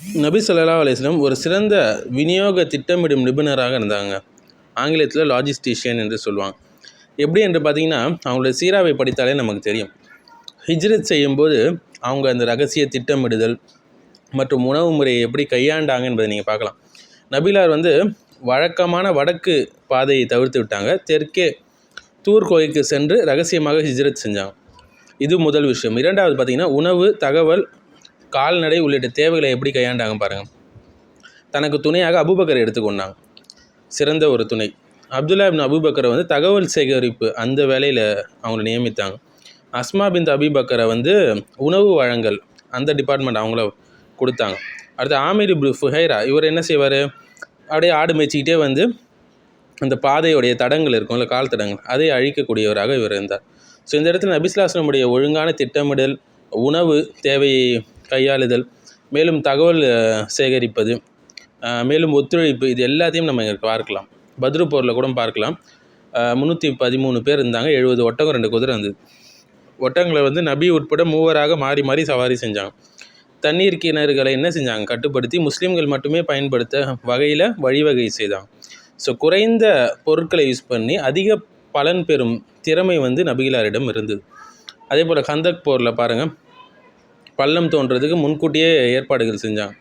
நபி சொல்லா அலிஸ்லம் ஒரு சிறந்த விநியோக திட்டமிடும் நிபுணராக இருந்தாங்க. ஆங்கிலத்தில் லாஜிஸ்டிஷியன் என்று சொல்லுவாங்க. எப்படி என்று பார்த்தீங்கன்னா அவங்களோட சீராவை படித்தாலே நமக்கு தெரியும். ஹிஜ்ரத் செய்யும்போது அவங்க அந்த ரகசிய திட்டமிடுதல் மற்றும் உணவு முறையை எப்படி கையாண்டாங்க என்பதை நீங்கள் பார்க்கலாம். நபிலார் வந்து வழக்கமான வடக்கு பாதையை தவிர்த்து விட்டாங்க. தெற்கே தூர் கோயிலுக்கு சென்று ரகசியமாக ஹிஜ்ரத் செஞ்சாங்க. இது முதல் விஷயம். இரண்டாவது பார்த்திங்கன்னா உணவு தகவல் கால்நடை உள்ளிட்ட தேவைகளை எப்படி கையாண்டாங்க பாருங்கள் தனக்கு துணையாக அபூபக்கரை எடுத்துக்கொண்டாங்க சிறந்த ஒரு துணை. அப்துல்லா இப்னு அபுபக்கரை வந்து தகவல் சேகரிப்பு அந்த வேலையில் அவங்கள நியமித்தாங்க. அஸ்மா பிந்த் அபிபக்கரை வந்து உணவு வழங்கல் அந்த டிபார்ட்மெண்ட் அவங்கள கொடுத்தாங்க. அடுத்து ஆமீர் இப்னு ஃபுஹைரா இவர் என்ன செய்வார்? அப்படியே ஆடு மேய்ச்சிக்கிட்டே வந்து அந்த பாதையுடைய தடங்கள் இருக்கும்ல கால் தடங்கள் அதை அழிக்கக்கூடியவராக இவர் இருந்தார். ஸோ இந்த இடத்துல நபிஸ்லாஸ்லமுடைய ஒழுங்கான திட்டமிடல் உணவு தேவையை கையாளுதல் மேலும் தகவல் சேகரிப்பது மேலும் ஒத்துழைப்பு இது எல்லாத்தையும் நம்ம இங்கே பார்க்கலாம். பத்ரு போரில் கூட பார்க்கலாம். முந்நூற்றி பதிமூணு பேர் இருந்தாங்க எழுபது ஒட்டகம் ரெண்டு குதிரை இருந்தது ஒட்டகங்களை வந்து நபி உட்பட மூவராக மாறி மாறி சவாரி செஞ்சாங்க. தண்ணீர் கிணறுகளை என்ன செஞ்சாங்க? கட்டுப்படுத்தி முஸ்லீம்கள் மட்டுமே பயன்படுத்த வகையில் வழிவகை செய்தாங்க. ஸோ குறைந்த பொருட்களை யூஸ் பண்ணி அதிக பலன் பெறும் திறமை வந்து நபிகளாரிடம் இருந்தது. அதே போல் கந்தக் போரில் பாருங்கள் பள்ளம் தோன்றதுக்கு முன்கூட்டியே ஏற்பாடுகள் செஞ்சான்.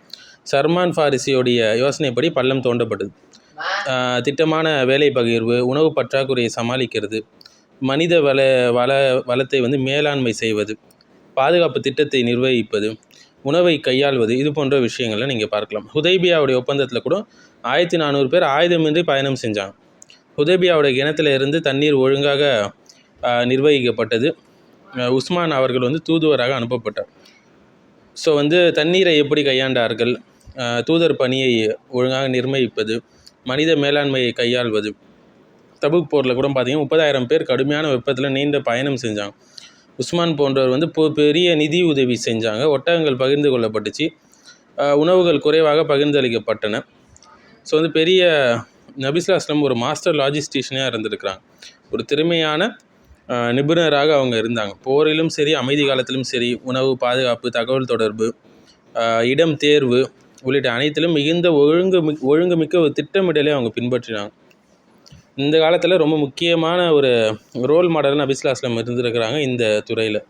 சர்மான் ஃபாரிசியோடைய யோசனைப்படி பள்ளம் தோண்டப்பட்டது. திட்டமான வேலை பகிர்வு உணவு பற்றாக்குறையை சமாளிக்கிறது மனித வள வள வளத்தை வந்து மேலாண்மை செய்வது பாதுகாப்பு திட்டத்தை நிர்வகிப்பது உணவை கையாள்வது இது போன்ற விஷயங்களை நீங்கள் பார்க்கலாம். ஹுதைபியாவுடைய ஒப்பந்தத்தில் கூட ஆயிரத்தி நானூறு பேர் ஆயுதமின்றி பயணம் செஞ்சாங்க ஹுதைபியாவுடைய கிணத்துல இருந்து தண்ணீர் ஒழுங்காக நிர்வகிக்கப்பட்டது. உஸ்மான் அவர்கள் வந்து தூதுவராக அனுப்பப்பட்டார். ஸோ வந்து தண்ணீரை எப்படி கையாண்டார்கள்? தூதர் பணியை ஒழுங்காக நிர்வகிப்பது மனித மேலாண்மையை கையாள்வது. தபுக் போரில் கூட பார்த்தீங்கன்னா முப்பதாயிரம் பேர் கடுமையான வெப்பத்தில் நீண்ட பயணம் செஞ்சாங்க. உஸ்மான் போன்றவர் வந்து பெரிய நிதி உதவி செஞ்சாங்க. ஒட்டகங்கள் பகிர்ந்து கொள்ளப்பட்டுச்சு. உணவுகள் குறைவாக பகிர்ந்தளிக்கப்பட்டன. ஸோ வந்து பெரிய நபிஸ்லாஸ்லம் ஒரு மாஸ்டர் லாஜிஸ்டிஷனாக இருந்திருக்கிறாங்க. ஒரு திறமையான நிபுணராக அவங்க இருந்தாங்க. போரிலும் சரி அமைதி காலத்திலும் சரி உணவு பாதுகாப்பு தகவல் தொடர்பு இடம் தேர்வு உள்ளிட்ட அனைத்திலும் மிகுந்த ஒழுங்கு மிக்- ஒழுங்குமிக்க ஒரு திட்டமிடலை அவங்க பின்பற்றினாங்க. இந்த காலத்தில் ரொம்ப முக்கியமான ஒரு ரோல் மாடல் நபிஸ்லாஸ்லம் இருந்திருக்கிறாங்க இந்த துறையில்.